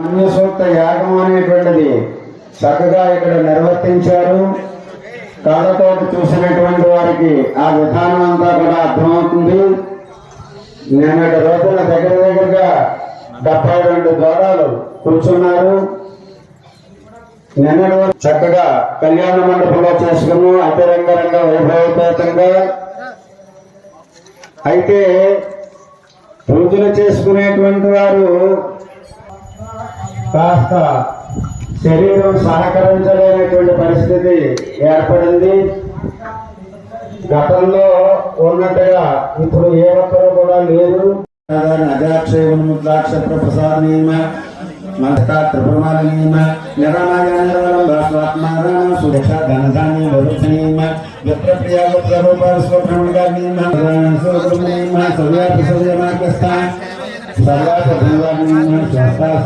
అన్యసూక్త యాగం అనేటువంటిది చక్కగా ఇక్కడ నిర్వర్తించారు. కళ్ళతో చూసినటువంటి వారికి ఆ విధానం అంతా కూడా అర్థమవుతుంది. నిన్నటి రోజున దగ్గర దగ్గరగా డెబ్బై రెండు ద్వారాలు కూర్చున్నారు. నిన్నటి చక్కగా కళ్యాణ మండపంలో చేసుకున్నాం. అంతరంగరంగ వైభవపేతంగా. అయితే పూజలు చేసుకునేటువంటి వారు కాస్త శరీరం సహకరించలేనటువంటి పరిస్థితి ఏర్పడింది. గతంలో ఉన్నట్టుగా ఇప్పుడు ఏ ఒక్కరు కూడా లేరు. అజాక్షేముద్రాక్ష ప్రసాదనీయమ మంత్ర త్రిపురమాలనీయమ నిరామాయ నిర్మలం భాస్వాత్మారామ సురక్ష ధనధాన్య సర్వాప